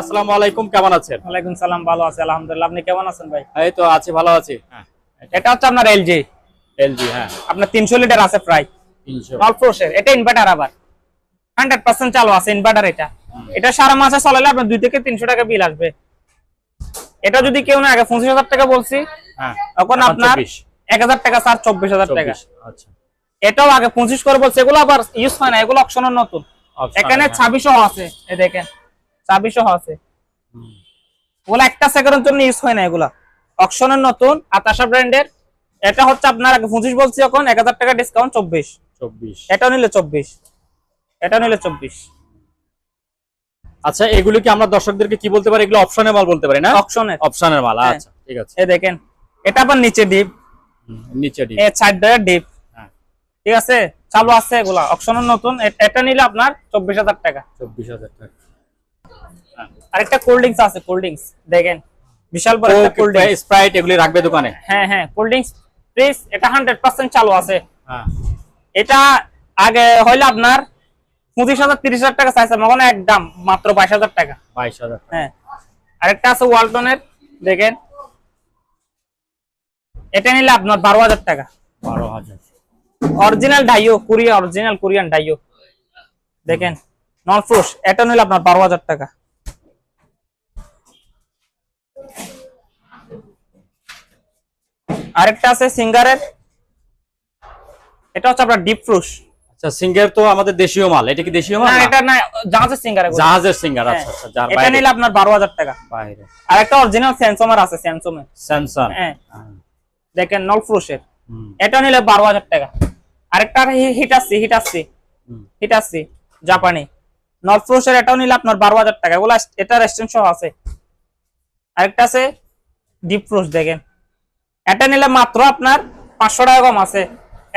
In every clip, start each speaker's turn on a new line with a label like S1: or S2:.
S1: আসসালামু আলাইকুম কেমন আছেন?
S2: ওয়ালাইকুম সালাম ভালো আছে আলহামদুলিল্লাহ। আপনি কেমন আছেন ভাই?
S1: এই তো আছি ভালো আছি। হ্যাঁ।
S2: এটা হচ্ছে আপনার এলজি
S1: এলজি হ্যাঁ।
S2: আপনার তিনশো লিটার আছে প্রায়
S1: তিনশো।
S2: অল্প সের এটা ইনভার্টার আবার। হান্ড্রেড পার্সেন্ট চালু আছে ইনভার্টার এটা। এটা সারা মাসে চলালে আপনার দুই থেকে তিনশো টাকা বিল আসবে। এটা যদি কেউ না আগে পঁচিশ হাজার টাকা বলছি।
S1: হ্যাঁ।
S2: তখন
S1: এখন
S2: আপনার
S1: 24,
S2: এক হাজার টাকা স্যার চব্বিশ হাজার টাকা।
S1: আচ্ছা।
S2: এটাও আগে পঁচিশ করে বলছে এগুলো আবার ইউজ হয় না এগুলো অপশনের নতুন। এখানে
S1: হ্যাঁ।
S2: ছাব্বিশও আছে এই দেখেন। ছাব্বিশও আছে।
S1: হুম,
S2: ওগুলো একটা সেকেন্ডের জন্য ইউজ হয় না এগুলা। অকশনের নতুন আতাশা ব্র্যান্ডের এটা হচ্ছে আপনার পঁচিশ বলছি এখন এক হাজার টাকা ডিসকাউন্ট চব্বিশ।
S1: চব্বিশ।
S2: এটা নিলে চব্বিশ। এটা নিলে চব্বিশ।
S1: আচ্ছা এগুলো কি আমরা দর্শকদেরকে কি বলতে পারি? এগুলো অপশনের মাল বলতে পারি না?
S2: অকশনের
S1: অপশনের মাল
S2: হ্যাঁ।
S1: আচ্ছা ঠিক আছে।
S2: এ দেখেন এটা আবার নিচে ডিপ
S1: নিচে ডি
S2: এ সাইড ডিপ
S1: হ্যাঁ।
S2: ঠিক আছে? চালু আছে এগুলা। অকশনের নতুন এটা নিলে আপনার চব্বিশ হাজার টাকা।
S1: চব্বিশ হাজার টাকা।
S2: আর একটা কোল্ড ড্রিঙ্কস আছে কোল্ড ড্রিঙ্কস দেখেন বিশাল বড় একটা কোল্ড ড্রিঙ্কস
S1: স্প্রাইট এগুলি রাখবে দোকানে?
S2: হ্যাঁ হ্যাঁ কোল্ড ড্রিঙ্কস প্লিজ এটা হান্ড্রেড পার্সেন্ট চালু আছে।
S1: হ্যাঁ।
S2: এটা আগে হইলে আপনার পঁচিশ হাজার তিরিশ হাজার টাকা চাইছে এখন একদম মাত্র বাইশ হাজার টাকা।
S1: বাইশ হাজার টাকা।
S2: হ্যাঁ। আরেকটা আছে ওয়ালটনের দেখেন। এটা নিলে আপনার বারো হাজার টাকা।
S1: বারো হাজার।
S2: Original Daewoo Korea original Korean Daewoo দেখেন নন ফ্রুশ এটা নিলে আপনার বারো হাজার টাকা। আরেকটা আছে সিঙ্গারের। এটা হচ্ছে আপনার ডিপ ফ্রুশ
S1: আচ্ছা সিঙ্গার তো আমাদের দেশীয় মাল। এটা কি দেশীয় মাল?
S2: না? এটা না জাহাজের সিঙ্গার
S1: জাহাজের সিঙ্গার আচ্ছা আচ্ছা যার
S2: হ্যাঁ। এটা নিলে আপনার বারো হাজার টাকা।
S1: বাইরে।
S2: আর একটা অরিজিনাল স্যামসং আছে স্যামসং এর
S1: স্যামসাং
S2: হ্যাঁ দেখেন নল ফ্রুশের এটা নিলে বারো হাজার টাকা। আরেকটা হিট আসছে হিট
S1: হুম।
S2: হিট আসছে জাপানি নল ফ্রুশের এটাও নিলে আপনার বারো হাজার টাকা। এগুলো এটা রেস্টুরেন্ট সহ আছে। আরেকটা আছে ডিপ ফ্রুশ দেখেন। এটা নিলে মাত্র আপনার পাঁচশো টাকা কম আছে।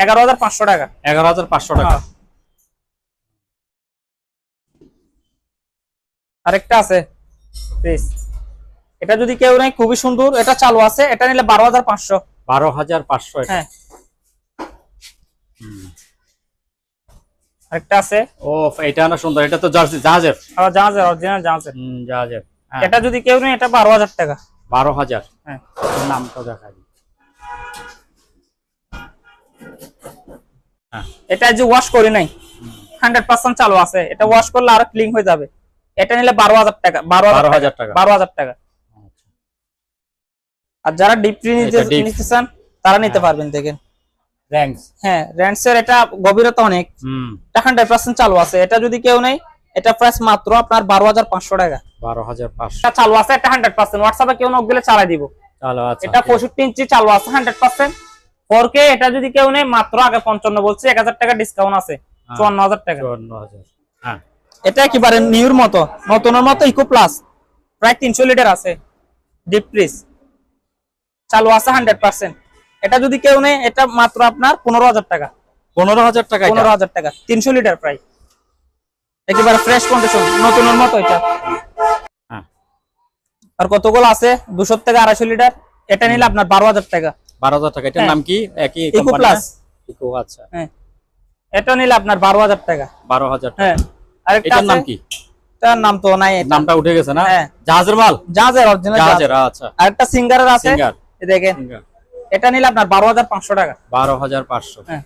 S2: এগারো হাজার পাঁচশো টাকা।
S1: এগারো হাজার পাঁচশো টাকা।
S2: হ্যাঁ। আরেকটা আছে। প্লিজ এটা যদি কেউ নেই খুবই সুন্দর। এটা চালু আছে। এটা নিলে বারো হাজার পাঁচশো।
S1: বারো হাজার পাঁচশো
S2: হ্যাঁ। আরেকটা আছে।
S1: ও এটা না সুন্দর। এটা তো জার্সি জাহাজের।
S2: জাহাজের অরিজিনাল জাহাজের।
S1: জাহাজের। হ্যাঁ,
S2: এটা যদি কেউ নেই এটা বারো হাজার টাকা।
S1: বারো হাজার।
S2: হ্যাঁ।
S1: নামটা দেখা
S2: এটা যে ওয়াশ করি নাই হান্ড্রেড পার্সেন্ট চালু আছে। এটা ওয়াশ করলে আরও ক্লিন হয়ে যাবে। এটা নিলে বারো হাজার টাকা বারো হাজার টাকা। বারো হাজার টাকা।
S1: আচ্ছা।
S2: আর যারা ডিপ নিতে নিতে চান তারা নিতে পারবেন দেখেন. হ্যাঁ র্যান্ডসের এটা গভীরতা অনেক। এটা হান্ড্রেড পার্সেন্ট চালু আছে। এটা যদি কেউ নেই এটা প্রাইস মাত্র আপনার বারো হাজার পাঁচশো টাকা।
S1: বারো হাজার পাঁচশো।
S2: চালু আছে এটা হান্ড্রেড পার্সেন্ট হোয়াটসঅ্যাপে কেউ নক দিলে চালাই দিব। এটা পঁয়ষট্টি ইঞ্চি চালু আছে হান্ড্রেড পার্সেন্ট ফোর কে এটা যদি কেউ নেই মাত্র আগে পঞ্চান্ন বলছি এক হাজার টাকা ডিসকাউন্ট আছে
S1: হ্যাঁ।
S2: চুয়ান্ন হাজার টাকা।
S1: চুয়ান্ন হাজার। হ্যাঁ।
S2: এটা একেবারে নিউর মতো নতুনের মতো ইকো প্লাস প্রায় তিনশো লিটার আছে ডিপ ফ্রিজ চালু আছে হান্ড্রেড পার্সেন্ট এটা যদি কেউ নেই এটা মাত্র আপনার পনেরো হাজার টাকা।
S1: পনেরো হাজার টাকা?
S2: পনেরো হাজার টাকা তিনশো লিটার প্রায়। একেবারে ফ্রেশ কন্ডিশন নতুনের মতো এটা।
S1: হ্যাঁ।
S2: আর কতগুলো আছে? দুশো থেকে আড়াইশো লিটার এটা নিলে আপনার বারো হাজার টাকা।
S1: বারো হাজার টাকা। এটার
S2: হ্যাঁ।
S1: নাম কি? একই
S2: Eco
S1: ইকো আচ্ছা।
S2: হ্যাঁ। এটা নিলে আপনার বারো হাজার টাকা।
S1: বারো হাজার
S2: হ্যাঁ। আরেকটা
S1: এটার নাম কি?
S2: এটার নাম তো নাই
S1: নামটা উঠে গেছে না?
S2: হ্যাঁ।
S1: জাহাজের মাল?
S2: জাহাজের অরিজিনাল
S1: জাহাজের আচ্ছা।
S2: সিঙ্গারের আছে।
S1: সিঙ্গার।
S2: দেখেন। এটা নিলে আপনার বারো হাজার পাঁচশো টাকা।
S1: বারো হাজার পাঁচশো।
S2: হ্যাঁ।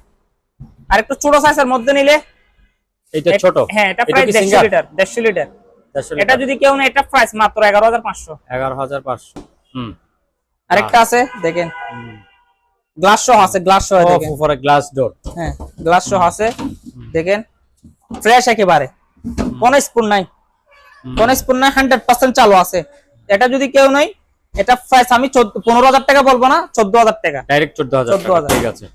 S2: আর একটু ছোট সাইজের মধ্যে নিলে
S1: এটা ছোট?
S2: হ্যাঁ এটা প্রায় দেড়শো লিটার দেড়শো লিটার। এটা যদি কেউ নেই এটা প্রাইস মাত্র এগারো হাজার পাঁচশো।
S1: এগারো হাজার পাঁচশো। হুম।
S2: আরেকটা আছে দেখেন। গ্লাস সহ আছে গ্লাস সহ দেখেন।
S1: উপরে গ্লাস ডোর
S2: হ্যাঁ গ্লাস সহ আছে দেখেন। ফ্রেশ একেবারে। কোন স্পুন নাই। কোন স্পুন নাই হান্ড্রেড পার্সেন্ট চালু আছে। এটা যদি কেউ নাই এটা প্রাইস আমি চোদ্দ পনেরো হাজার টাকা বলব না চোদ্দ হাজার টাকা।
S1: ডাইরেক্ট চোদ্দ হাজার
S2: 14,000
S1: ঠিক আছে।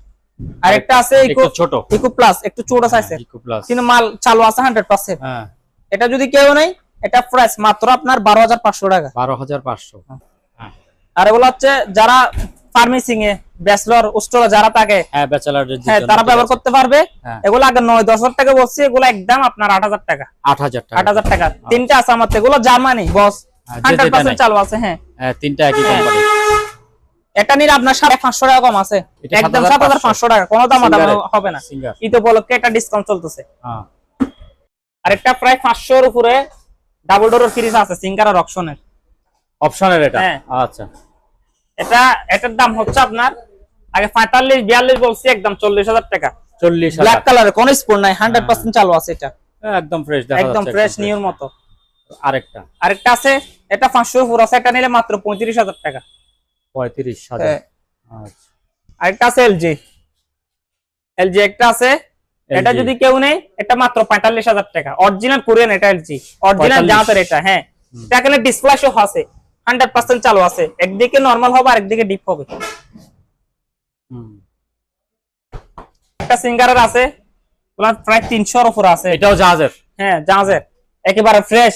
S2: আরেকটা আছে ইকো
S1: ছোট।
S2: ইকো প্লাস একটু ছোট সাইজের
S1: ইকো প্লাস
S2: কিন্তু মাল চালু আছে হান্ড্রেড পার্সেন্ট
S1: হ্যাঁ।
S2: এটা যদি কেউ নেই এটা প্রাইস মাত্র আপনার বারো হাজার পাঁচশো টাকা।
S1: বারো হাজার পাঁচশো। হ্যাঁ
S2: আর এগুলো হচ্ছে যারা ফার্মেসিং এ ব্যাচলর উস্টল যারা থাকে
S1: হ্যাঁ ব্যাচেলারদের
S2: হ্যাঁ তারা ব্যবহার করতে পারবে।
S1: হ্যাঁ।
S2: এগুলো আগে নয় দশ হাজার টাকা বলছি এগুলো একদম আপনার আট হাজার টাকা।
S1: আট হাজার টাকা।
S2: আট হাজার টাকা। তিনটা আছে আমার এগুলো জার্মানি বস।
S1: হ্যাঁ।
S2: চালু আছে হ্যাঁ।
S1: হ্যাঁ তিনটা একই। কোম্পানি
S2: এটা নিলে আপনার টাকা কম আছে। একদম সাত হাজার
S1: 7,500
S2: পাঁচশো টাকা কোনো দাম হবে না।
S1: সিঙ্গার
S2: ঈদ উপলক্ষে একটা ডিসকাউন্ট চলতেছে। আরেকটা প্রায় পাঁচশোর উপরে ডাবল ডোরের ফ্রিজ আছে সিঙ্গারের অপশনের
S1: অপশনের এটা। আচ্ছা।
S2: এটা এটার দাম হচ্ছে আপনার আগে পঁয়তাল্লিশ বিয়াল্লিশ বলছি একদম চল্লিশ হাজার টাকা।
S1: চল্লিশ
S2: ব্ল্যাক কালারের কোন স্পুন নাই হান্ড্রেড পার্সেন্ট চালু আছে এটা।
S1: একদম ফ্রেশ দেখা
S2: একদম ফ্রেশ নিউর মতো।
S1: আরেকটা।
S2: আরেকটা আছে এটা পাঁচশো আছে এটা নিলে মাত্র পঁয়ত্রিশ হাজার টাকা।
S1: পঁয়ত্রিশ হাজার।
S2: হ্যাঁ।
S1: আচ্ছা।
S2: আরেকটা আছে এলজি এলজি একটা আছে এটা যদি কেউ নেই এটা মাত্র পঁয়তাল্লিশ হাজার টাকা। অরিজিনাল কোরিয়ান এটা এলজি অরিজিনাল
S1: 45
S2: জাহাজের এটা হ্যাঁ। এটা এখানে ডিসপ্লে শো আছে হান্ড্রেড পার্সেন্ট চালু আছে। একদিকে নর্মাল হবে আরেকদিকে ডিপ হবে। একটা সিঙ্গারের আছে ওনার প্রায় তিনশোর উপর আছে।
S1: এটাও জাহাজের?
S2: হ্যাঁ জাহাজের। একেবারে ফ্রেশ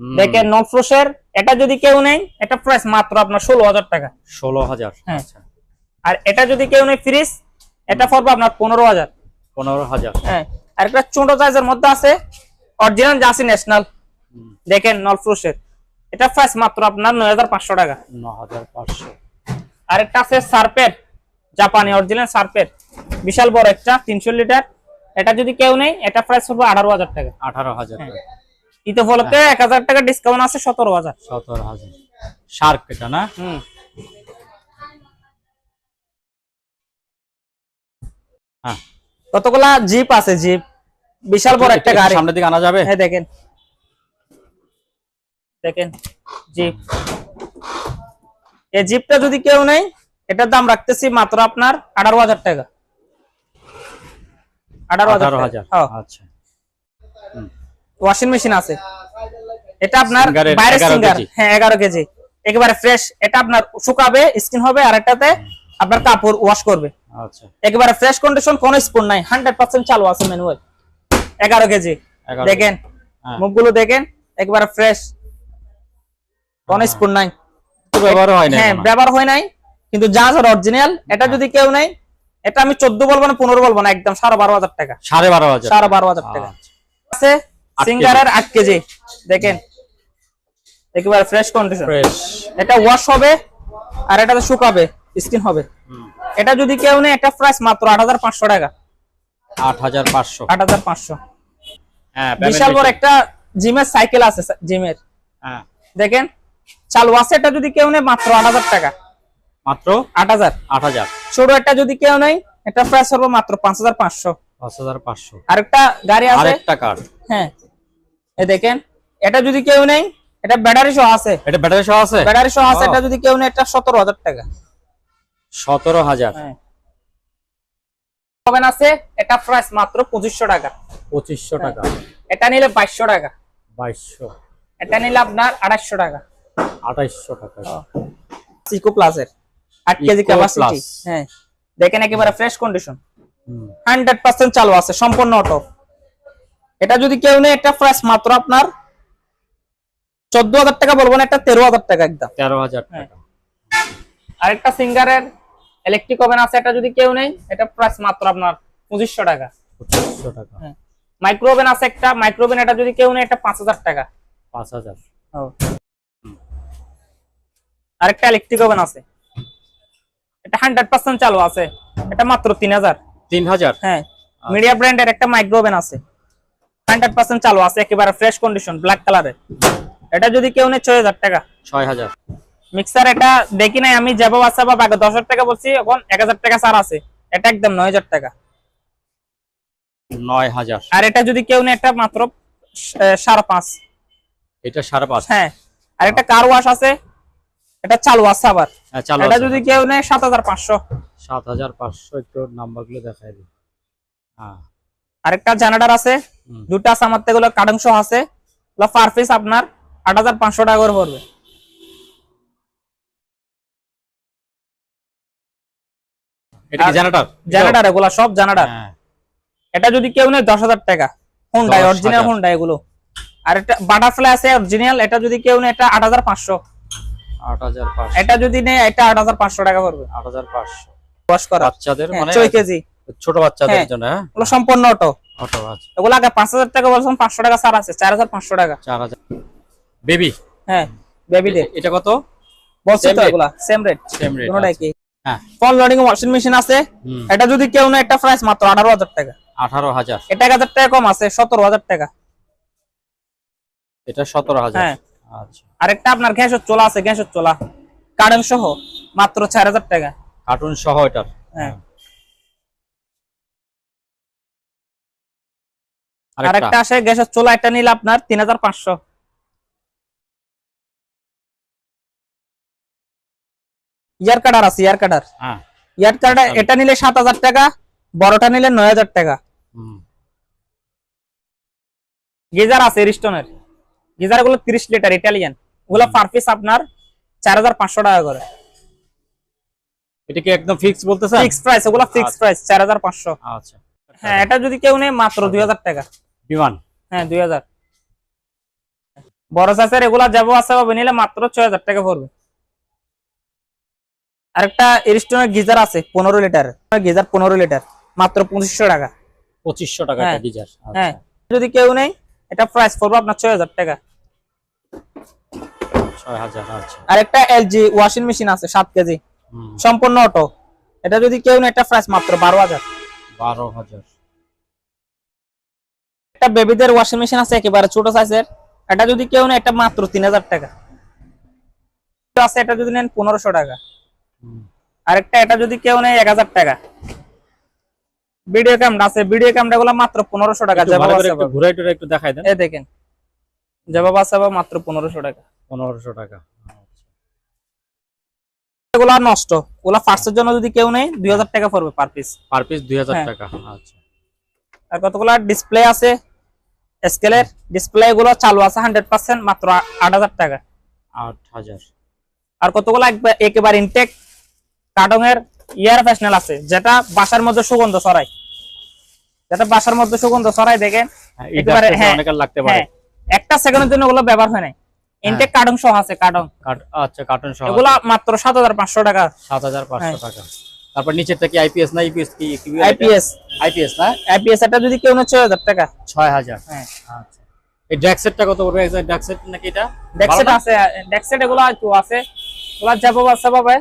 S2: দেখেন নন ফ্রোসের এটা যদি কেউ নেই এটা প্রাইস মাত্র আপনার ষোলো হাজার টাকা।
S1: ষোলো হাজার?
S2: হ্যাঁ।
S1: আচ্ছা।
S2: আর এটা যদি কেউ নেই ফ্রিজ এটা পড়বে আপনার পনেরো হাজার।
S1: পনেরো হাজার।
S2: হ্যাঁ। আর একটা ছোট সাইজের মধ্যে আছে অরিজিনাল জাসি ন্যাশনাল দেখেন নল ফ্রোসের এটা প্রাইস মাত্র আপনার নয় হাজার পাঁচশো টাকা।
S1: ন হাজার পাঁচশো।
S2: আর একটা আছে সার্পের। জাপানি অরিজিনাল সার্পের বিশাল বড় একটা তিনশো লিটার। এটা যদি কেউ নেই এটা প্রাইস হবে আঠারো হাজার টাকা।
S1: আঠারো হাজার
S2: হ্যাঁ। ঈদ উপলক্ষে এক হাজার টাকা ডিসকাউন্ট আছে সতেরো হাজার।
S1: সতেরো হাজার। শার্ক এটা না?
S2: হুম।
S1: হ্যাঁ।
S2: কতগুলা জিপ আছে জিপ? বিশাল বড় একটা গাড়ি।
S1: সামনের দিকে আনা যাবে?
S2: হ্যাঁ দেখেন। দেখেন জিপ। এই জিপটা যদি কেউ নেই এটার দাম রাখতেছি মাত্র আপনার আঠারো হাজার টাকা। আঠারো হাজার হ্যাঁ।
S1: আচ্ছা।
S2: ওয়াশিং মেশিন আছে। এটা আপনার বাইরে সিঙ্গার। হ্যাঁ এগারো কেজি। একেবারে ফ্রেশ এটা আপনার শুকাবে স্কিন হবে আর এটাতে আপনার কাপড় ওয়াশ করবে।
S1: আচ্ছা।
S2: একেবারে ফ্রেশ কন্ডিশন কোন স্পুন নাই। হান্ড্রেড পার্সেন্ট চালু আছে ম্যানুয়াল এগারো কেজি। দেখেন
S1: হ্যাঁ।
S2: মুখগুলো দেখেন একেবারে ফ্রেশ কোন। স্পুন নাই।
S1: ব্যবহার হয় না
S2: হ্যাঁ ব্যবহার হয় নাই। কিন্তু যা জাহাজ অরিজিনাল এটা যদি কেউ নেই এটা আমি চোদ্দ বলব না পনেরো বলব না একদম সাড়ে বারো হাজার টাকা।
S1: সাড়ে বারো হাজার
S2: সাড়ে বারো হাজার টাকা।
S1: আচ্ছা।
S2: আছে সিঙ্গারের আট কেজি। দেখেন। একেবারে ফ্রেশ কন্ডিশন
S1: ফ্রেশ
S2: এটা ওয়াশ হবে আর এটাতে শুকাবে স্কিন হবে। এটা যদি কেউ নেই এটা প্রাইস মাত্র আট হাজার পাঁচশো টাকা।
S1: আট হাজার পাঁচশো।
S2: আট হাজার পাঁচশো।
S1: হ্যাঁ
S2: বিশাল বড় একটা জিমের সাইকেল আছে জিমের।
S1: হ্যাঁ।
S2: দেখেন চালু আছে এটা যদি কেউ নেই মাত্র আট হাজার টাকা।
S1: মাত্র
S2: আট হাজার।
S1: আট হাজার।
S2: ছোট একটা যদি কেউ নেই এটা প্রাইস হবে মাত্র পাঁচ হাজার পাঁচশো।
S1: পাঁচ হাজার পাঁচশো।
S2: আরেকটা গাড়ি আছে।
S1: আরেকটা কার্ড
S2: হ্যাঁ। এ দেখেন এটা যদি কেউ নেই এটা ব্যাটারি সহ আছে।
S1: এটা ব্যাটারি সহ আছে?
S2: ব্যাটারি সহ আছে এটা যদি কেউ নেই এটা সতেরো হাজার টাকা।
S1: সতেরো হাজার।
S2: হ্যাঁ। ওভেন আছে এটা প্রাইস মাত্র পঁচিশশো টাকা।
S1: পঁচিশশো টাকা।
S2: এটা নিলে বাইশশো টাকা।
S1: বাইশশো।
S2: এটা নিলে আপনার আড়াইশো টাকা।
S1: আঠাইশশো টাকা।
S2: সিকো প্লাসের আট কেজি ক্যাপাসিটি হ্যাঁ। দেখেন একেবারে fresh condition
S1: hmm,
S2: hundred percent চালু আছে সম্পূর্ণ অটো এটা যদি কেউ নেই একটা প্রাইস মাত্র আপনার চোদ্দ হাজার টাকা বলব না একটা তেরো হাজার টাকা একদম।
S1: তেরো হাজার
S2: হ্যাঁ।
S1: টাকা।
S2: আরেকটা সিঙ্গারের ইলেকট্রিক ওভেন আছে এটা যদি কেউ নেই এটা প্রাইস মাত্র আপনার পঁচিশশো টাকা।
S1: পঁচিশশো টাকা।
S2: মাইক্রো ওভেন আছে একটা মাইক্রো ওভেন এটা যদি কেউ নেই এটা পাঁচ হাজার টাকা।
S1: পাঁচ হাজার।
S2: আরেকটা ইলেকট্রিক ওভেন আছে। এটা হান্ড্রেড পার্সেন্ট চালু আছে। এটা মাত্র তিন হাজার।
S1: তিন হাজার?
S2: হ্যাঁ। মিডিয়া ব্র্যান্ডের একটা মাইক্রো ওভেন আছে। হান্ড্রেড পার্সেন্ট চালু আছে একেবারে ফ্রেশ কন্ডিশন ব্ল্যাক কালারের এটা যদি কেউ নেই ছয় হাজার টাকা।
S1: ছয় হাজার।
S2: মিক্সার এটা দেখি নাই আমি যাব বা আগে দশ হাজার টাকা বলছি এখন এক হাজার টাকা ছাড় আছে। এটা একদম নয় হাজার টাকা।
S1: নয় হাজার।
S2: আর এটা যদি কেউ নেই এটা মাত্র সাড়ে পাঁচ।
S1: এটা সাড়ে পাঁচ।
S2: হ্যাঁ। আর একটা কার ওয়াশ আছে। এটা চালু আছে আবার।
S1: হ্যাঁ
S2: এটা যদি কেউ নেই সাত হাজার পাঁচশো।
S1: সাত হাজার পাঁচশো একটু নাম্বারগুলো দেখাই দিই। হ্যাঁ।
S2: আরেকটা জেনারেটর আছে। দুটা আছে আমার থেকে সহ আছে। পার পিস আপনার আট হাজার পাঁচশো টাকা করে পড়বে।
S1: এটা
S2: আর-
S1: জেনারেটর
S2: জেনারেটর এগুলা? সব জেনারেটর
S1: হ্যাঁ।
S2: এটা যদি কেউ নেই দশ হাজার টাকা। হুন্ডাই
S1: 10,000
S2: অরিজিনাল হুন্ডাই এগুলো। আর এটা বাটারফ্লাই আছে অরিজিনাল এটা যদি কেউ নেই এটা আট হাজার পাঁচশো। এটা যদি নেই এটা আট হাজার পাঁচশো টাকা পড়বে।
S1: আট হাজার পাঁচশো।
S2: ওয়াশ করা।
S1: বাচ্চাদের
S2: হ্যাঁ,
S1: মানে
S2: ছয় কেজি।
S1: ছোট বাচ্চাদের
S2: হ্যাঁ।
S1: জন্য হ্যাঁ?
S2: এগুলো সম্পূর্ণ অটো।
S1: অটো আছে।
S2: এগুলো আগে পাঁচ হাজার টাকা বলছিলাম পাঁচশো টাকা ছাড় আছে চার হাজার পাঁচশো টাকা।
S1: চার হাজার। বেবি?
S2: হ্যাঁ বেবি
S1: এটা কত?
S2: বলছি তো? এগুলা সেম রেট
S1: সেম রেট
S2: কোনোটাই কি?
S1: হ্যাঁ।
S2: ফোন লোডিং ওয়াশিং মেশিন আছে। এটা যদি কেউ নেই একটা প্রাইস মাত্র আঠারো হাজার টাকা।
S1: আঠারো হাজার।
S2: এটা এক হাজার টাকা কম আছে সতেরো হাজার টাকা।
S1: এটা সতেরো হাজার।
S2: হ্যাঁ।
S1: আচ্ছা।
S2: আরেকটা আপনার গ্যাসের চোলা আছে গ্যাসের চোলা। কারেন্ট সহ মাত্র চার হাজার টাকা।
S1: কার্টুন সহ এটার?
S2: হ্যাঁ।
S1: আরেকটা?
S2: আসে গ্যাসের চোলা এটা নিলে আপনার তিন হাজার পাঁচশো। ইয়ার কাটার আছে ইয়ার কাটার।
S1: হ্যাঁ।
S2: ইয়ার কাটার এটা নিলে সাত হাজার টাকা বড়টা নিলে নয় হাজার টাকা। গিজার আছে রিস্টনের। গিজারগুলো তিরিশ লিটার ইটালিয়ান। ওগুলো পার পিস আপনার চার হাজার পাঁচশো টাকা করে।
S1: একদম ফিক্স বলতেছেন?
S2: ফিক্স প্রাইস ওগুলো ফিক্স
S1: আচ্ছা।
S2: প্রাইস চার হাজার পাঁচশো।
S1: আচ্ছা।
S2: হ্যাঁ এটা যদি কেউ মাত্র দুই হাজার টাকা।
S1: বিমান?
S2: হ্যাঁ দুই হাজার। বড় সাইজের এগুলা যাব নিলে মাত্র ছয় হাজার টাকা পড়বে। আরেকটা এরিস্টনের গিজার আছে পনেরো লিটার। গিজার পনেরো লিটার মাত্র পঁচিশশো টাকা।
S1: পঁচিশশো টাকা
S2: হ্যাঁ।
S1: গিজার
S2: হ্যাঁ। যদি কেউ নেই এটা প্রাইস পড়বে আপনার ছয় হাজার টাকা।
S1: আচ্ছা।
S2: আরেকটা এলজি ওয়াশিং মেশিন আছে সাত কেজি। সম্পূর্ণ অটো এটা যদি কেউ নেই এটা প্রাইস মাত্র বারো হাজার।
S1: বারো হাজার।
S2: একটা বেবিদের ওয়াশিং মেশিন আছে একেবারে ছোট সাইজের এটা যদি কেউ নেই এটা মাত্র তিন হাজার টাকা। আছে এটা যদি নেন পনেরোশো টাকা। আরেকটা এটা যদি কেউ নেই এক হাজার টাকা। ভিডিও ক্যামেরা আছে ভিডিও ক্যামেরা গুলো মাত্র পনেরোশো টাকা
S1: একটু একটু টুরাই একটু দেখাই দেন।
S2: এ দেখেন। জবাব আছে আবার মাত্র পনেরোশো টাকা।
S1: পনেরোশো টাকা।
S2: এগুলা নষ্ট। ওগুলা জন্য যদি কেউ নেই দুই হাজার টাকা পড়বে পার পিস
S1: পার পিস দুই হাজার
S2: হ্যাঁ।
S1: টাকা আচ্ছা।
S2: আর কতগুলা ডিসপ্লে আছে? স্কেলের ডিসপ্লে গুলো চালু আছে হান্ড্রেড পার্সেন্ট মাত্র আট হাজার টাকা।
S1: আট হাজার।
S2: আর কতগুলো একবার- একেবারে ইনটেক কার্টনের ইয়ার ফ্যাশনাল আছে যেটা বাসার মধ্যে সুগন্ধ ছড়ায়। যেটা বাসার মধ্যে সুগন্ধ ছড়ায় দেখেন?
S1: হ্যাঁ,
S2: একেবারে হ্যাঁ,
S1: অনেকের লাগতে পারে।
S2: হ্যাঁ একটা সেকেন্ডের জন্য ওগুলো ব্যবহার হয় নাই। ইনটেক কার্টন সহ আছে কার্টন
S1: আচ্ছা কার্টুন সহ
S2: এগুলা মাত্র সাত হাজার পাঁচশো টাকা।
S1: সাত হাজার পাঁচশো
S2: হ্যাঁ।
S1: টাকা। তারপর নিচেরটা কি আইপিএস না ইপিএস কি
S2: আইপিএস
S1: আইপিএস না?
S2: আইপিএস এটা যদি কেউ ছয় হাজার টাকা।
S1: ছয় হাজার।
S2: হ্যাঁ।
S1: আচ্ছা। এই ড্যাক্সেটটা কত পড়বে? এক্সাক্ট ড্যাক সেট নাকি এটা?
S2: ডেক্সেট
S1: সেট না?
S2: আছে ডেক্সেট এগুলো একটু আছে। ওগুলা যাব আছে পাবে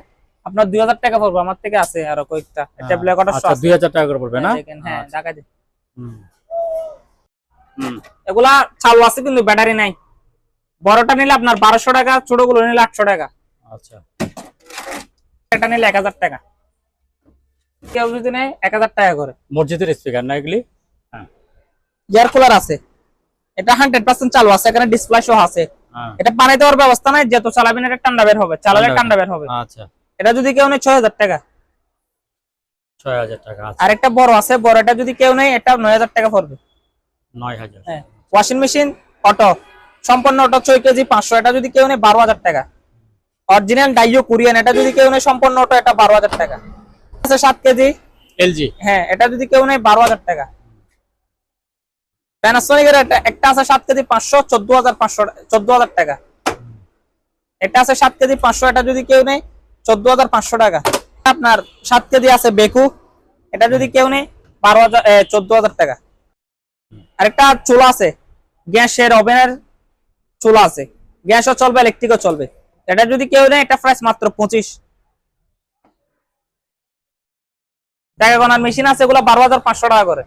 S2: আপনার দুই হাজার টাকা পড়বে আমার থেকে আছে আরও কয়েকটা। এটা ব্ল্যাক অর্ডার
S1: আচ্ছা দুই হাজার টাকা করে পড়বে না?
S2: হ্যাঁ
S1: আচ্ছা।
S2: ঢাকা দিয়ে।
S1: হুম।
S2: এগুলা চালু আছে কিন্তু ব্যাটারি নাই। বড়টা নিলে আপনার বারোশো টাকা ছোটগুলো নিলে আটশো টাকা।
S1: আচ্ছা।
S2: এটা নিলে এক হাজার টাকা। কেউ যদি নেয় এক হাজার টাকা করে।
S1: মসজিদের স্পিকার না এগুলি? হ্যাঁ।
S2: এয়ার কুলার আছে। এটা হান্ড্রেড পার্সেন্ট চালু আছে এখানে ডিসপ্লে সহ আছে।
S1: হ্যাঁ।
S2: এটা পানি দেওয়ার ব্যবস্থা নাই যেহেতু চালাবেন এটা ঠান্ডা বের হবে চালালে ঠান্ডা বের হবে।
S1: আচ্ছা।
S2: এটা যদি কেউ নেয় ছয় হাজার টাকা।
S1: ছয় হাজার টাকা আচ্ছা।
S2: আর একটা বড় আছে বড়টা যদি কেউ নেয় এটা নয় হাজার টাকা পড়বে।
S1: নয় হাজার।
S2: ওয়াশিং মেশিন অটো সম্পূর্ণ অটো ছয় কেজি পাঁচশো এটা যদি কেউ নেয় বারো হাজার টাকা। অরিজিনাল ডাইও কোরিয়ান এটা যদি কেউ নেয় সম্পূর্ণ অটো এটা বারো হাজার টাকা। আছে সাত কেজি।
S1: এলজি।
S2: হ্যাঁ এটা যদি কেউ নেয় বারো হাজার টাকা। প্যানাসোনিকের একটা একটা আছে সাত কেজি পাঁচশো চোদ্দ হাজার পাঁচশো চোদ্দ হাজার টাকা। এটা আছে সাত কেজি পাঁচশো এটা যদি কেউ নেয় চোদ্দ হাজার পাঁচশো টাকা। আপনার সাত কেজি আছে বেকু এটা যদি কেউ নেয় বারো হাজার চোদ্দ হাজার টাকা। আরেকটা চুলা আছে। গ্যাসের ওভেনের চুলা আছে। গ্যাসও চলবে ইলেকট্রিকও চলবে। এটা যদি কেউ নেয় এটা প্রাইস মাত্র পঁচিশ। টাকা গোনার মেশিন আছে এগুলো বারো হাজার পাঁচশো টাকা করে।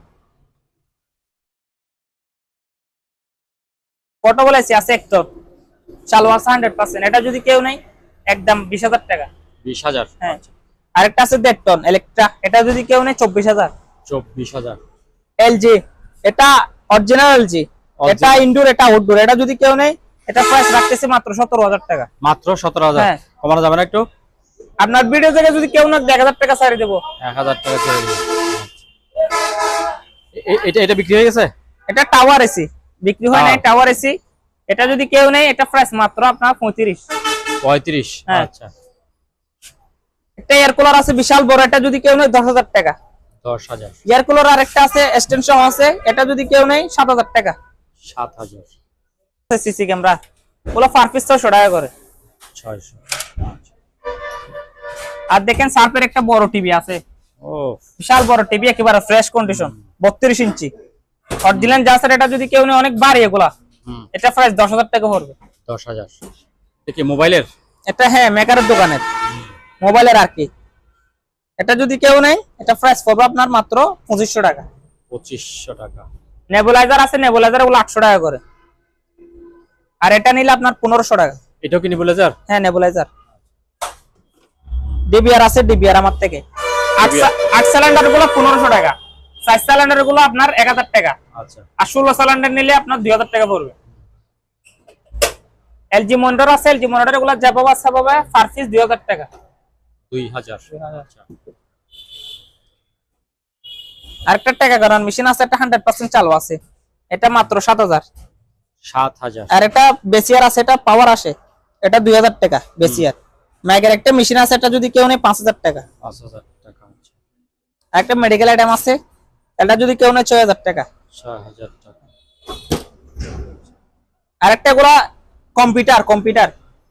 S2: পোর্টেবল এসি আছে একটু। চালু আছে হান্ড্রেড পার্সেন্ট এটা যদি কেউ নেই একদম বিশ হাজার টাকা।
S1: বিশ হাজার।
S2: হ্যাঁ। আরেকটা আছে দেড় টন। ইলেকট্রা এটা যদি কেউ নেই চব্বিশ হাজার।
S1: চব্বিশ হাজার।
S2: এলজি এটা অরিজিনাল এলজি এটা ইনডোর এটা আউটডোর এটা যদি কেউ নেই এটা প্রাইস রাখতেছে মাত্র সতেরো হাজার টাকা।
S1: মাত্র সতেরো হাজার।
S2: হ্যাঁ।
S1: কমানো যাবে না একটু?
S2: আপনার ভিডিও থেকে যদি কেউ না এক হাজার টাকা সারি দেবো।
S1: এক হাজার টাকা ছেড়ে এ- এটা এটা বিক্রি হয়ে গেছে?
S2: এটা টাওয়ার এসি বিক্রি হয় নাই
S1: Tower।
S2: টাওয়ার এসি এটা যদি কেউ নেই এটা প্রাইস মাত্র আপনার পঁয়ত্রিশ।
S1: পঁয়ত্রিশ
S2: হ্যাঁ।
S1: আচ্ছা।
S2: একটা এয়ার কুলার আছে বিশাল বড় এটা যদি কেউ নেই দশ হাজার টাকা।
S1: দশ হাজার।
S2: এয়ার কুলার আরেকটা আছে এক্সটেনশন আছে। এটা যদি কেউ নেই সাত হাজার টাকা।
S1: সাত হাজার।
S2: সিসি ক্যামেরা ওগুলো পার পিস ছয়শো টাকা করে।
S1: ছয়শো। আচ্ছা।
S2: আর দেখেন একটা বড় টিভি আছে।
S1: ও
S2: বিশাল বড় টিভি একেবারে ফ্রেশ কন্ডিশন বত্রিশ ইঞ্চি। অরিজিনাল যা স্যার এটা যদি কেউ নেই অনেক বাড়ি এগুলা। এটা প্রাইস দশ হাজার টাকা পড়বে।
S1: দশ হাজার। এটা কি মোবাইলের?
S2: এটা হ্যাঁ মেকারের দোকানের। মোবাইলের আর কি। এটা যদি কেউ নেই এটা প্রাইস পড়বে আপনার মাত্র পঁচিশশো টাকা।
S1: পঁচিশশো টাকা।
S2: নেবুলাইজার আছে নেবুলাইজার ওগুলো আটশো টাকা করে। আর এটা নিলে আপনার পনেরোশো টাকা।
S1: এটাও কি নেবুলাইজার
S2: হ্যাঁ নেবুলাইজার ডিবিআর আছে ডিবিআর আমার থেকে। আট সিলিন্ডারগুলো পনেরোশো টাকা। চার সিলিন্ডারগুলো আপনার এক হাজার টাকা।
S1: আচ্ছা।
S2: আর ষোলো সিলিন্ডার নিলে আপনার দুই হাজার টাকা পড়বে। এলজি মনিটর আছে এলজি মনিটরগুলো যাব সাবাবে পার পিস দুই হাজার টাকা।
S1: দুই হাজার।
S2: আরেকটা টাকা কারণ মেশিন আছে একটা হান্ড্রেড পার্সেন্ট চালু আছে। এটা মাত্র সাত হাজার।
S1: সাত হাজার।
S2: আর একটা বেসিয়ার আছে এটা পাওয়ার আসে। এটা দুই হাজার টাকা বেসিয়ার ম্যাগের একটা মেশিন আছে এটা যদি কেউ নেয় পাঁচ হাজার টাকা।
S1: পাঁচ হাজার টাকা আচ্ছা।
S2: একটা মেডিকেল আইটেম আছে এটা যদি কেউ নেয় ছয় হাজার টাকা।
S1: ছয় হাজার টাকা।
S2: আর একটা গুলা কম্পিউটার কম্পিউটার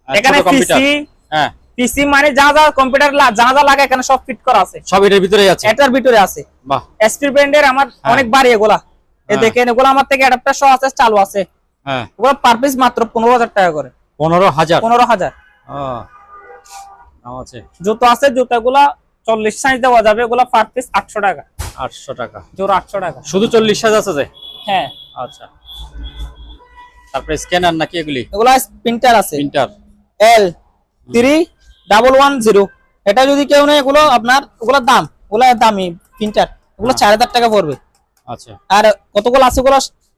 S2: এখানে। পিসি
S1: হ্যাঁ।
S2: পিসি মানে যা যা কম্পিউটার যা যা লাগে এখানে সব ফিট করা আছে।
S1: সব এটার ভিতরেই আছে?
S2: এটার ভিতরে আছে।
S1: বাহ।
S2: এসপি ব্র্যান্ডের আমার
S1: হ্যাঁ।
S2: অনেক বাড়ি এগুলা। এ
S1: হ্যাঁ।
S2: দেখেন এগুলা আমার থেকে অ্যাডাপ্টার সহ আছে চালু আছে।
S1: হ্যাঁ।
S2: ওগুলো পার পিস মাত্র পনেরো হাজার টাকা করে।
S1: পনেরো হাজার?
S2: পনেরো হাজার।
S1: আহ, দাম আছে।
S2: জুতো আছে জুতাগুলা চল্লিশ সাইজ দেওয়া যাবে এগুলো পার পিস আটশো টাকা।
S1: আটশো টাকা।
S2: জোর আটশো টাকা।
S1: শুধু চল্লিশ সাইজ আছে যে?
S2: হ্যাঁ।
S1: আচ্ছা। তারপরে স্ক্যানার নাকি এগুলি?
S2: এগুলা প্রিন্টার আছে।
S1: Printer
S2: L three double one zero এটা যদি কেউ নেই এগুলো আপনার ওগুলোর দাম ওগুলো দামি প্রিন্টার ওগুলো চার হাজার টাকা পড়বে।
S1: আচ্ছা।
S2: আর কতগুলো আছে ওগুলো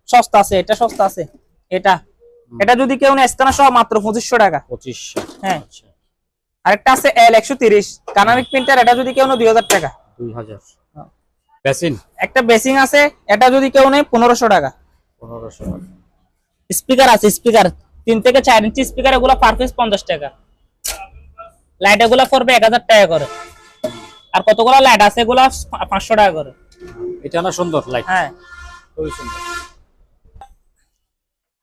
S2: সস্তা আছে এটা সস্তা আছে এটা। এটা যদি কেউ নেই স্ক্যানার সহ মাত্র পঁচিশশো টাকা।
S1: পঁচিশশো।
S2: হ্যাঁ।
S1: আচ্ছা।
S2: আরেকটা আছে এল একশো তিরিশ কানামিক প্রিন্টার এটা যদি কেউ নেই দুই হাজার টাকা।
S1: দুই হাজার। বেসিন?
S2: একটা বেসিং আছে এটা যদি কেউ নেই পনেরোশো টাকা।
S1: পনেরোশো
S2: স্পিকার আছে স্পিকার। তিন থেকে চার ইঞ্চি স্পিকার এগুলো পার পিস পঞ্চাশ টাকা। লাইট এগুলো পড়বে এক হাজার টাকা করে। আর কতগুলো লাইট আছে এগুলা পাঁচশো টাকা করে।
S1: এটা না সুন্দর লাইট
S2: হ্যাঁ।
S1: খুবই সুন্দর।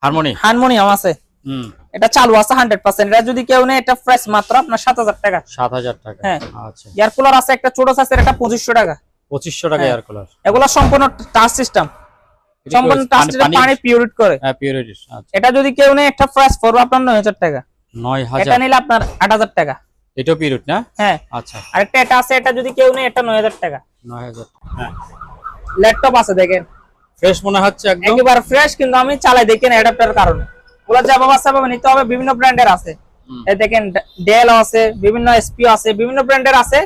S1: হারমোনি
S2: হারমোনিয়াম আছে।
S1: হুম।
S2: এটা চালু আছে এটা যদি কেউ নেই এটা প্রাইস মাত্র আপনার সাত হাজার টাকা।
S1: টাকা।
S2: হ্যাঁ।
S1: আচ্ছা।
S2: এয়ার কুলার আছে একটা ছোট সাইজের এটা পঁচিশশো টাকা। হ্যাঁ।
S1: এয়ার কুলার
S2: এগুলো সম্পূর্ণ টাচ সিস্টেম সম্পূর্ণ টাচ সিস্টেম পানি পিউরিট করে।
S1: হ্যাঁ আচ্ছা।
S2: এটা যদি কেউ একটা প্রাইস পড়বে আপনার টাকা। এটা নিলে আপনার আট হাজার টাকা।
S1: এটাও পিরিয়ড না?
S2: হ্যাঁ।
S1: আচ্ছা।
S2: আরেকটা এটা আছে এটা যদি কেউ নেই এটা নয় হাজার টাকা।
S1: নয় হাজার। হ্যাঁ।
S2: ল্যাপটপ আছে দেখেন।
S1: ফ্রেশ মনে হচ্ছে একদম?
S2: একেবারে ফ্রেশ কিন্তু আমি চালাই দেখি না অ্যাডাপ্টার কারণে। ওগুলো যা বাবা সাবা নিতে হবে বিভিন্ন ব্র্যান্ডের আছে। এই দেখেন ডেল আছে বিভিন্ন এসপি আছে বিভিন্ন ব্র্যান্ডের আছে।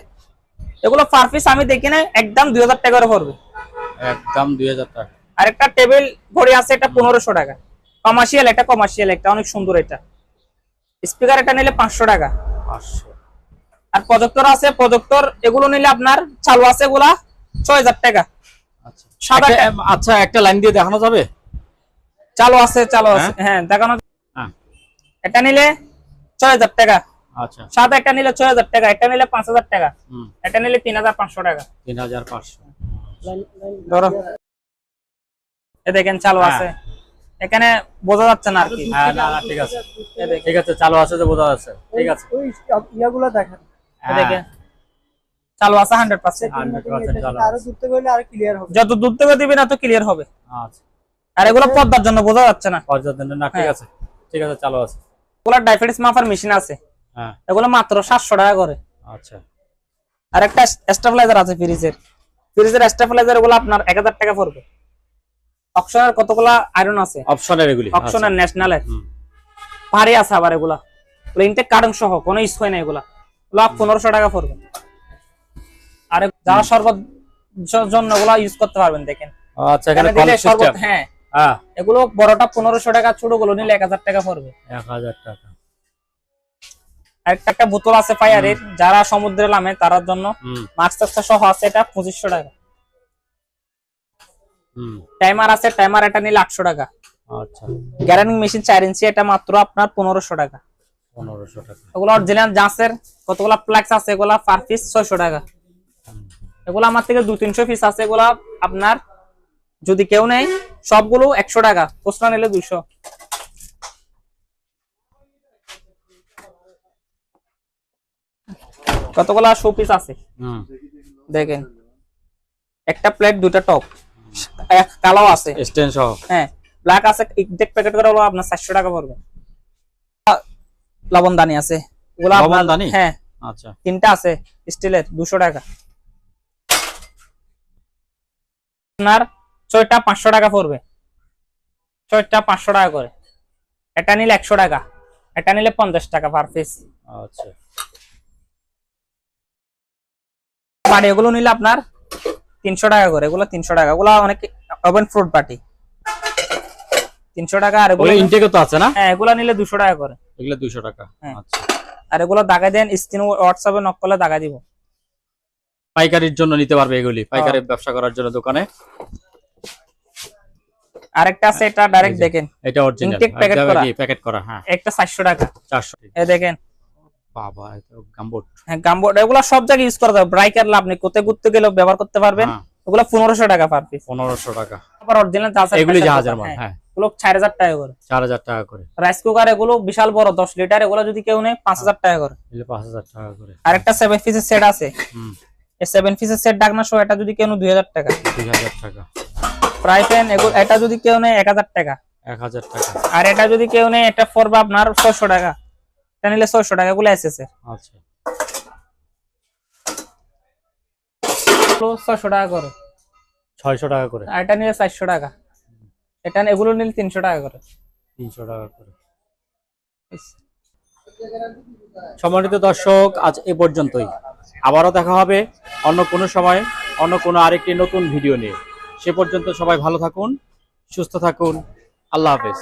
S2: এগুলো পার পিস আমি দেখি না একদম দুই হাজার টাকা করে পড়বে
S1: একদম দুই হাজার টাকা।
S2: আর একটা টেবিল ঘড়ি আছে এটা পনেরোশো টাকা। কমার্শিয়াল এটা কমার্শিয়াল একটা অনেক সুন্দর এটা। স্পিকার এটা নিলে পাঁচশো টাকা।
S1: পাঁচশো।
S2: আর প্রজেক্টর আছে প্রজেক্টর এগুলো নিলে আপনার চালু আছে এগুলা ছয় হাজার টাকা।
S1: আচ্ছা। একটা- আচ্ছা লাইন দিয়ে দেখানো যাবে?
S2: চালু আছে চালু আছে। হ্যাঁ? দেখানো
S1: হ্যাঁ।
S2: এটা নিলে ছয় হাজার টাকা।
S1: আচ্ছা।
S2: সাদা একটা নিলে ছয় হাজার টাকা এটা নিলে পাঁচ হাজার টাকা এটা নিলে তিন হাজার পাঁচশো টাকা।
S1: তিন হাজার পাঁচশো।
S2: ধরো। এ দেখেন চালু
S1: হ্যাঁ।
S2: আছে। এখানে বোঝা যাচ্ছে না আর কি।
S1: হ্যাঁ না ঠিক আছে। ঠিক আছে। চালু আছে যে বোঝা যাচ্ছে। ঠিক আছে।
S3: ইয়াগুলো দেখেন।
S2: চালু আছে হান্ড্রেড পার্সেন্ট
S1: 100% চালু
S3: আরও দূর থেকে হলে আরও ক্লিয়ার হবে।
S2: যত দূর থেকে দিবেন এত ক্লিয়ার হবে।
S1: আচ্ছা।
S2: আর এগুলো পদ্মার জন্য বোঝা যাচ্ছে না।
S1: পর্যাপ্ত না ঠিক
S2: হ্যাঁ।
S1: আছে। ঠিক আছে চালু আছে।
S2: এগুলো ডায়াবেটিস মাপার মেশিন আছে।
S1: হ্যাঁ।
S2: এগুলো মাত্র সাতশো টাকা করে।
S1: আচ্ছা।
S2: আর একটা স্টেবিলাইজার আছে ফ্রিজের ফ্রিজের স্টেবিলাইজারগুলো আপনার এক হাজার টাকা পড়বে। অপশনের কতগুলা আয়রন আছে?
S1: অপশনের এগুলি
S2: অপশনের ন্যাশনালের
S1: আচ্ছা।
S2: ভারী আছে আবার এগুলা। এগুলো ইনটেক কার্টন সহ কোনো ইউজ হয় না এগুলা। এগুলো পনেরোশো টাকা পড়বে। আর যারা শরবত জন্য এগুলা ইউজ করতে পারবেন দেখেন।
S1: আচ্ছা এখানে
S2: দিলে শরবত হ্যাঁ।
S1: হ্যাঁ।
S2: এগুলো বড়টা পনেরোশো টাকা ছোটগুলো নিলে এক হাজার টাকা পড়বে।
S1: এক হাজার টাকা।
S2: একটা একটা বোতল আছে ফায়ারের যারা সমুদ্রে নামে তার জন্য
S1: মাছ
S2: মাস্ক সহ আছে এটা পঁচিশশো টাকা। টাইমার আছে টাইমার এটা নিলে আটশো টাকা।
S1: আচ্ছা।
S2: গ্যারান্টি মেশিন চার ইঞ্চি এটা মাত্র আপনার পনেরোশো টাকা।
S1: পনেরোশো টাকা।
S2: অরিজিনাল কতগুলা আছে এগুলা পার পিস ছয়শো টাকা। এগুলো আমার থেকে দু তিনশো পিস আছে এগুলা আপনার যদি কেউ নেই সবগুলো একশো টাকা খুচরা নিলে দুইশো। কতগুলা শো পিস আছে? দেখেন। একটা প্লেট দুটা টপ এক কালো আছে।
S1: সহ।
S2: হ্যাঁ ব্ল্যাক আছে ইকটেক প্যাকেট করে হলো আপনার চারশো টাকা পড়বে। লবণদানি আছে। ওগুলো
S1: লবণদানি?
S2: হ্যাঁ।
S1: আচ্ছা।
S2: তিনটা আছে স্টিলের দুশো টাকা। আপনার ছয়টা পাঁচশো টাকা পড়বে। ছয়টা পাঁচশো টাকা করে। এটা নিলে একশো টাকা। এটা নিলে পঞ্চাশ টাকা পার পিস
S1: আচ্ছা।
S2: বাড়ি এগুলো নিলে আপনার তিনশো টাকা করে। এগুলো তিনশো টাকা। এগুলো অনেক ওভেন ফ্রুট পার্টি তিনশো টাকা আর এগুলো
S1: ইনটেকও তো আছে না?
S2: হ্যাঁ এগুলো নিলে দুশো টাকা করে।
S1: এগুলো দুইশো টাকা।
S2: হ্যাঁ।
S1: আচ্ছা।
S2: আর এগুলো দাগা দেন স্ক্রিন হোয়াটসঅ্যাপে নক করলে দাগা দিব।
S1: পাইকারির জন্য নিতে পারবে এগুলি পাইকারি ব্যবসা করার জন্য দোকানে।
S2: আরেকটা আছে এটা ডাইরেক্ট দেখেন।
S1: এটা অরিজিনাল
S2: Intake packet করা।
S1: প্যাকেট করা হ্যাঁ।
S2: একটা চারশো টাকা।
S1: চারশো
S2: এ দেখেন।
S1: বাবা এটা গাম্বোট।
S2: হ্যাঁ গামবোর্ড এগুলো সব জায়গায় ইউজ করা যাবে ব্রাইকার আপনি কোথায় ঘুরতে গেলেও ব্যবহার করতে পারবেন।
S1: হ্যাঁ,
S2: ওগুলো পনেরোশো টাকা পার পিস
S1: পনেরোশো টাকা।
S2: আবার অরিজিনাল
S1: এগুলি জাহাজের মাল হ্যাঁ।
S2: এগুলো চার হাজার টাকা করে।
S1: চার হাজার টাকা করে।
S2: রাইস কুকার এগুলো বিশাল বড় দশ লিটার এগুলো যদি কেউ নেয় পাঁচ হাজার টাকা করে।
S1: পাঁচ হাজার টাকা করে।
S2: আরেকটা সেভেন পিসের সেট আছে। সেভেন পিসের সেট ডাকনা সহ এটা যদি কেউ নেয় দুই হাজার টাকা।
S1: দুই হাজার টাকা।
S2: ফ্রাই প্যান এগুলো এটা যদি কেউ নেয় এক হাজার টাকা।
S1: এক হাজার টাকা।
S2: আর এটা যদি কেউ নেয় এটা পড়বে আপনার ছয়শো টাকা। এটা নিলে ছয়শো টাকা এগুলো এসেছে
S1: আচ্ছা।
S2: ছয়শো টাকা করে।
S1: ছয়শো টাকা করে।
S2: আর এটা নিলে চারশো টাকা। এটা এগুলো নিলে তিনশো টাকা করে।
S1: তিনশো টাকা করে। সম্মানিত দর্শক আজ এ পর্যন্তই। আবারও দেখা হবে অন্য কোনো সময় অন্য কোনো আরেকটি নতুন ভিডিও নিয়ে। সে পর্যন্ত সবাই ভালো থাকুন সুস্থ থাকুন। আল্লাহ হাফেজ।